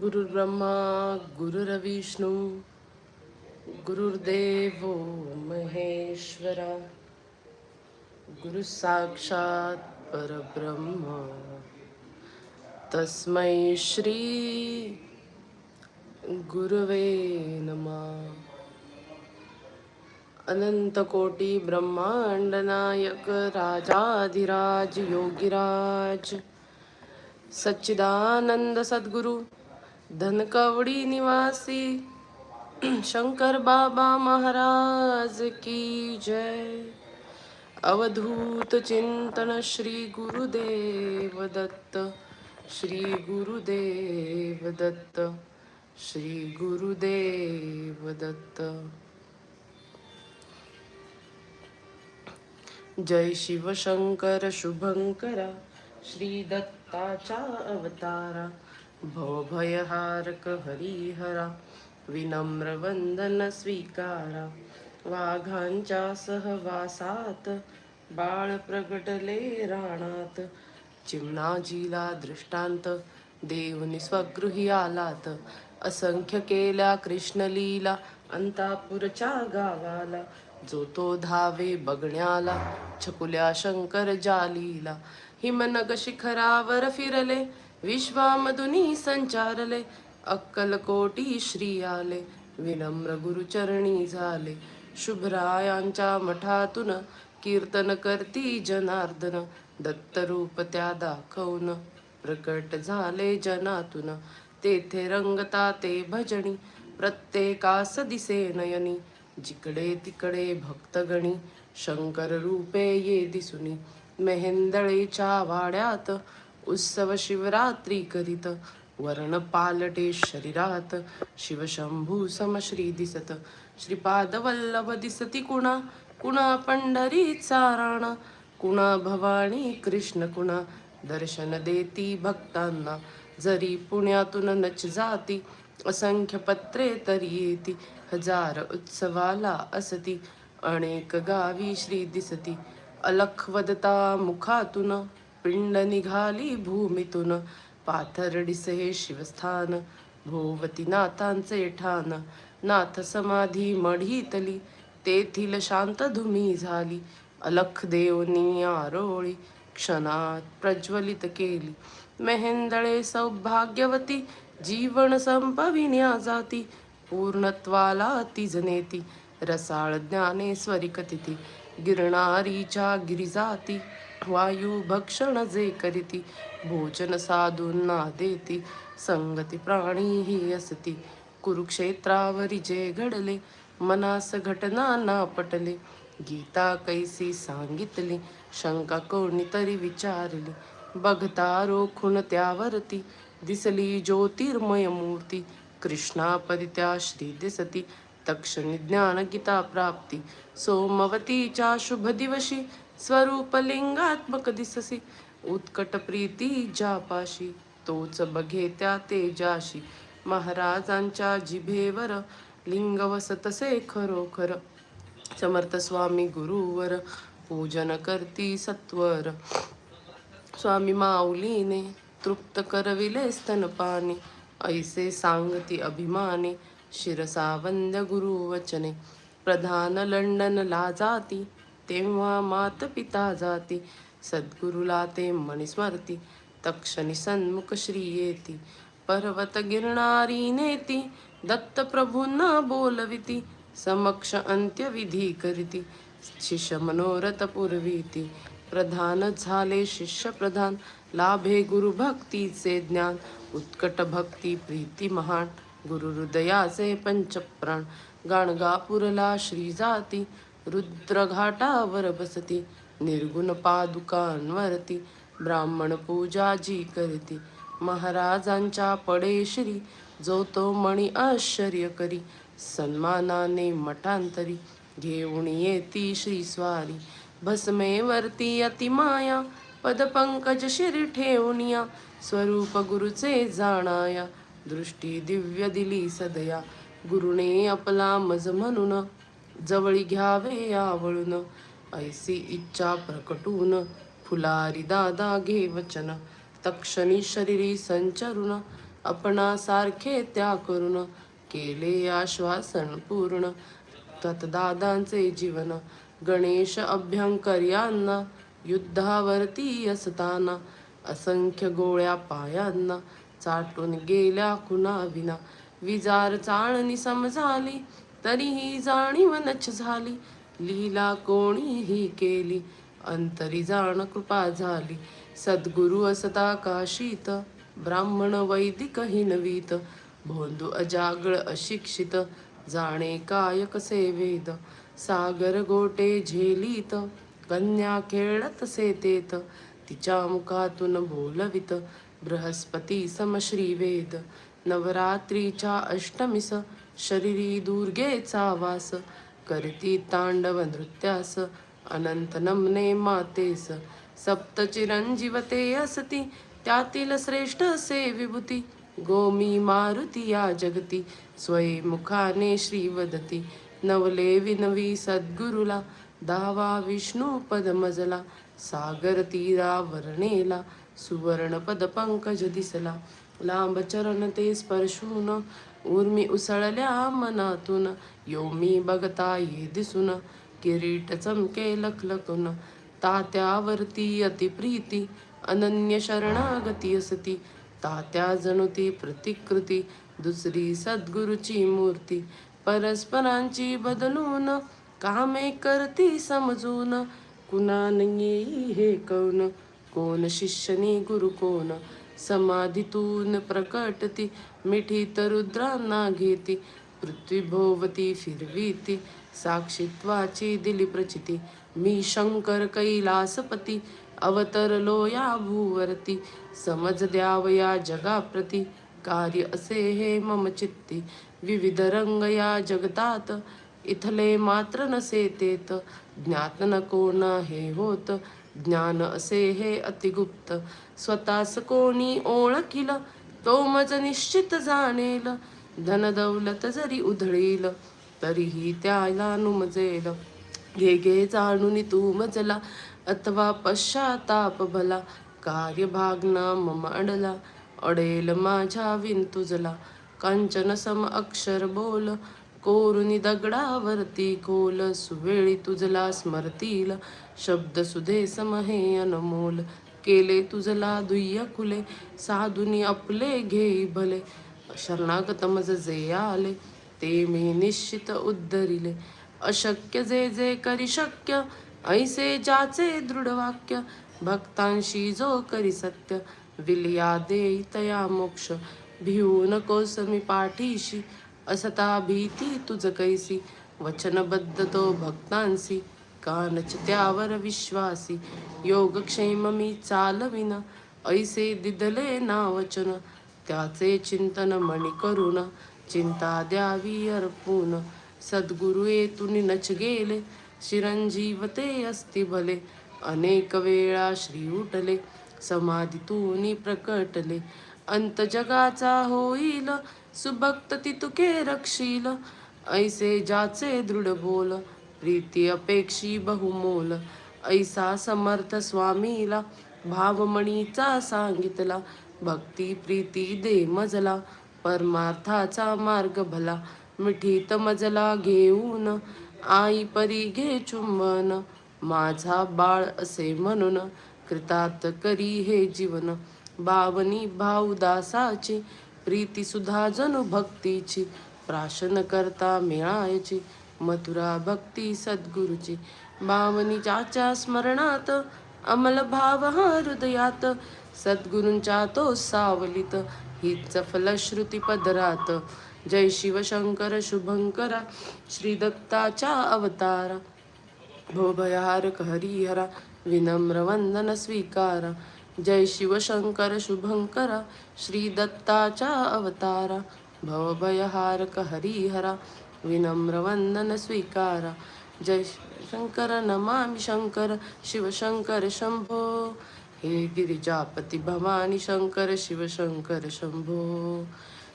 गुरुर्ब्रह्मा गुरुरविष्णु गुरुर्देवो महेश्वरा गुरुसाक्षात् परब्रह्म। तस्मै श्री गुरुवे नमः। अनन्तकोटिब्रह्माण्डनायकराजाधिराजयोगिराज सच्चिदानन्दसद्गुरु धनकवडी निवासी शंकर बाबा महाराज की जय। अवधूत चिंतन श्री गुरुदेव दत्त श्री गुरुदेव दत्त श्री गुरुदेव दत्त। जय शिवशंकर शुभंकरा श्री दत्ताचा अवतारा। भवभयहारक हरिहरा विनम्र वंदन स्वीकारा वाघांच्या सहवासात बाळ प्रगटले राणात। चिमणाजीला दृष्टांत देवनी स्वगृही आलात। असंख्य केल्या कृष्णलीला अंतापूरच्या गावाला। जो तो धावे बघण्याला छकुल्या शंकर जालीला। हिमनग शिखरावर फिरले विश्वामधुनी संचारले अक्कलकोटी श्री आले विनम्र गुरुचरणी झाले. शुभ्रायांच्या मठातून कीर्तन करती जनार्दन दत्तरूप त्या दाखवून प्रकट झाले जनातून. तेथे रंगता ते भजनी प्रत्येकास दिसे नयनी जिकडे तिकडे भक्तगणी शंकर रूपे ये दिसुनी. मेहेंदळेच्या वाड्यात उत्सव शिवरात्री करीत वर्ण पालटे शरीरात शिवशंभू समश्री दिसत. श्रीपाद वल्लभ दिसती कुणा कुणा पंढरीचा राणा कुणा भवानी कृष्ण कुणा दर्शन देती भक्तांना. जरी पुण्यातून नच जाती असंख्य पत्रे तरी येती हजार उत्सवाला असती अनेक गावी श्री दिसती. अलख वदता मुखातून पिंड निघाली भूमीतून. पाथरडिसे हे शिवस्थान भोवती नाथांचे ठाण नाथ समाधी मढीतली तेथील शांत धुमी झाली. अलख देवनी आरोळी क्षणात प्रज्वलित केली. मेहेंदळे सौभाग्यवती जीवन संपविण्या जाती. पूर्णत्वाला तिजनेती रसाळ ज्ञानेश्वरी कथिती. गिरणारीच्या गिरिजाती. वायू भक्षण जे करीती भोजन साधूंना देती संगती प्राणी ही असती. कुरुक्षेत्रावरी जे घडले मनास घटना ना पटले. गीता कैसी सांगितली शंका कोणीतरी विचारली. बघता रोखून त्यावरती दिसली ज्योतिर्मय मूर्ती. कृष्णापदी त्या श्री दिसती तक्षणी ज्ञान गीता प्राप्ती. सोमवतीच्या शुभ दिवशी स्वरूप लिंगात्मक दिससी. उत्कट प्रीती जापाशी तोच बघे त्या तेजाशी. महाराजांच्या जिभेवर लिंग वसतसे खरोखर. समर्थ स्वामी गुरुवर पूजन करती सत्वर. स्वामी माऊलीने तृप्त करविले स्तनपाने. ऐसे सांगती अभिमाने शिरसावंद गुरुवचने. प्रधान लंडनला जाती. तेव्हा मात पिता जाती. सद्गुरुला ते मणी स्मरती तक्षणी सन्मुख श्री येती. पर्वत गिरणारी नेती. दत्त प्रभूंना बोलविती. समक्ष अंत्यविधी करीती. शिष्य मनोरथ पुरविती. प्रधान झाले शिष्य प्रधान. लाभे गुरु भक्तीचे ज्ञान. उत्कट भक्ती प्रीती महान. गुरु हृदयाचे पंचप्राण. गाणगापूरला श्री जाती. रुद्रघाटावर बसती निर्गुण पादुकांवरती ब्राह्मण पूजा जी करती. महाराजांच्या पडे श्री जो तो मणी आश्चर्य करी. सन्मानाने मठांतरी घेऊन येती श्री स्वारी. भस्मेवरती अतिमाया पदपंकज शिर ठेवनिया स्वरूप गुरुचे जाणाया दृष्टी दिव्य दिली सदया. गुरुने आपला मज म्हणून जवळी घ्यावे आवळून ऐसी इच्छा प्रकटून फुलारी दादा घे वचन. तक्षणी शरीरी संचरून आपणासारखे त्या करून केले आश्वासन पूर्ण. ततदादांचे जीवन गणेश अभ्यंकर्यांना युद्धावरती असताना असंख्य गोळ्या पायांना चाटून गेल्या कुणा विना विजार चाळणी समजाली तरीही जाणीव नच झाली. लीला कोणीही केली? अंतरी जाण कृपा झाली. सद्गुरु असता काशीत ब्राह्मण वैदिक हिनवीत भोंदू अजागळ अशिक्षित. जाणे काय कसे वेद सागर गोटे झेलीत. कन्या खेळत सेतेत. तिच्या मुखातून बोलवित. बृहस्पती समश्रीवेद. नवरात्रीच्या अष्टमीस शरीरी दुर्गेचा वास करती तांडव नृत्यास अनंत नमने मातेस. सप्त चिरंजीवते असती त्यातील श्रेष्ठ असे विभूती. गोमी मारुती या जगती स्वयंमुखाने श्री वदती नवले विनवी सद्गुरुला दावा विष्णू पद मजला सागर तीरा वर्णेला सुवर्ण पद पंकज दिसला. लांब चरण ते स्पर्शून उर्मी उसळल्या मनातून. यो मी बघता ये दिसून. किरीट चमके लखलखून. तात्यावरती अतिप्रीती अनन्य शरणागती असती. तात्या जणुती प्रतिकृती. दुसरी सद्गुरुची मूर्ती. परस्परांची बदलून. कामे करती समजून. कुणा येई हे कौन? कोण शिष्यनी गुरु कोण? समाधीतून प्रकटती मिठी तरुद्रांना घेती पृथ्वीभोवती फिरविती साक्षित्वाची दिली प्रचिती. मी शंकर कैलासपती अवतरलो या भूवरती समज द्यावया जगाप्रती. कार्य असे हे मम चित्ती. विविध रंग या जगतात इथले मात्र नसे तेत. ज्ञात न कोण हे होत ज्ञान असे हे अतिगुप्त. स्वतःस कोणी ओळखील तो मज निश्चित जाणेल. धनदौलत जरी उधळील तरीही त्याला नुमजेल. घे घे जाणून तू मजला अथवा पश्चाताप भला. कार्य भागना मम अडला अडेल माझ्या विंतुजला. कांचन सम अक्षर बोल कोरुनी दगडावरती कोल सुवेळी तुझला स्मरतील. शब्द सुधे समहे अनमोल केले तुझला दुय्य खुले. साधुनी आपले घेई भले शरणागत मज जे आले ते मी निश्चित उद्धरिले. अशक्य जे जे करी शक्य ऐसे ज्याचे दृढ वाक्य भक्तांशी जो करी सत्य विलिया देई तया मोक्ष भिवू नकोस मी पाठीशी. असता भीती तुझ कैसी वचनबद्ध तो भक्तांसी कानच त्यावर विश्वासी योगक्षेम मी चालविन ऐसे दिदले ना वचन त्याचे चिंतन मणी करून चिंता द्यावी अर्पून सद्गुरु येतून नच गेले चिरंजीव ते असती भले अनेक वेळा श्री उठले समाधीतून प्रकटले अंत जगाचा होईल. सुभक्त तितुके रक्षील. ऐसे जाचे दृढ बोल. प्रीती अपेक्षी बहुमोल. ऐसा समर्थ स्वामीला. भावमणीचा सांगितला. भक्ती प्रीती दे मजला. परमार्थाचा मार्ग भला. मिठीत मजला घेऊन. आई परी घे चुंबन. माझा बाळ असे म्हणून. कृतात करी हे जीवन. बावनी भावदासाची प्रीती सुधा जणू भक्तीची प्राशन करता मिळायची मथुरा भक्ती सद्गुरुची. भावनीच्या स्मरणात अमल भाव हा हृदयात सद्गुरूंच्या तो सावलीत हीच फलश्रुती पदरात. जय शिवशंकर शुभंकरा श्री दत्ताच्या अवतारा. भोभयारक हरिहरा विनम्र वंदन स्वीकारा. जय शिवशंकर शुभंकर श्री दत्ताच्या अवतारा भवभयहारक हरिहरा विनम्रवंदन स्वीकार स्वीकारा. जय शंकर नमामि शंकर शिवशंकर शंभो. हे गिरिजापती भवानी शंकर शिवशंकर शंभो.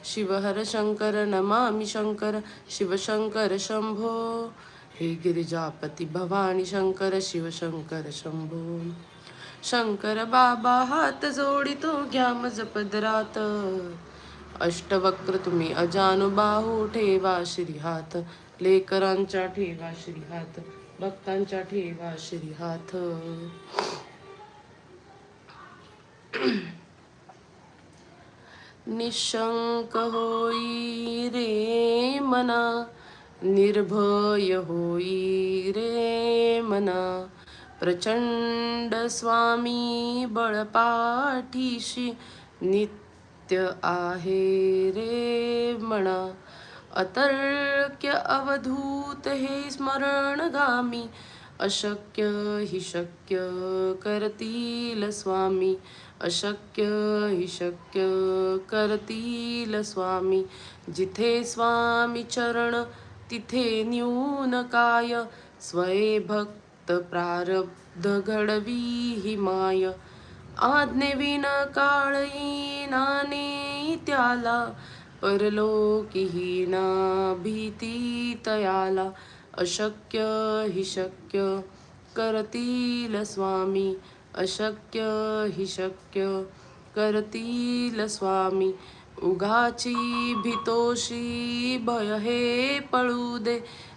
शिवहर शंकर नमामि शंकर शिवशंकर शंभो. हे गिरिजापती भवानी शंकर शिवशंकर शंभो. शंकर बाबा हात जोडितो घ्या मज पदरात अष्टवक्र तुम्ही अजानुबाहू ठेवा श्री हात. लेकरांच्या ठेवा श्री हात भक्तांच्या ठेवा श्री हात. निशंक होई रे मना निर्भय होई रे मना. प्रचंड स्वामी बळपाठीशी नित्य आहे रे म्हणा अतर्क्य अवधूत हे स्मरणगामी अशक्य हि शक्य करतील स्वामी अशक्य हि शक्य करतील स्वामी. जिथे स्वामी चरण तिथे न्यून काय स्वये भक्त प्रारब्ध घडवी हि माय. आज्ञेविन काळ नाने त्याला. परलोकीहीना भीती तयाला. अशक्य हि शक्य करतील स्वामी. अशक्य हि शक्य करतील स्वामी. उगाची भितोशी भय हे पळू दे.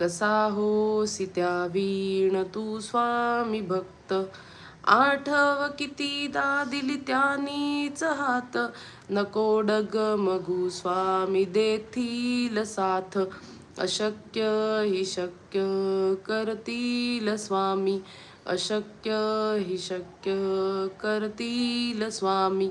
कसा हो सित्या वीण तू स्वामी भक्त? आठव कितीदा दिली त्यानीच हात. नको डगमगू स्वामी देतील साथ. अशक्य हि शक्य करतील स्वामी. अशक्य हि शक्य करतील स्वामी.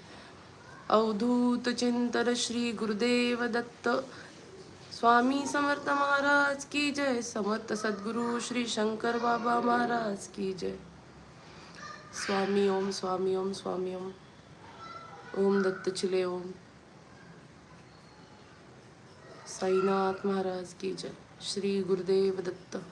अवधूत चिंतन श्री गुरुदेव दत्त। स्वामी समर्थ महाराज की जय। समर्थ सद्गुरु श्री शंकर बाबा महाराज की जय। स्वामी ओम स्वामी ओम स्वामी ओम। ओम दत्त चिले ओम। साईनाथ महाराज की जय। श्री गुरुदेव दत्त।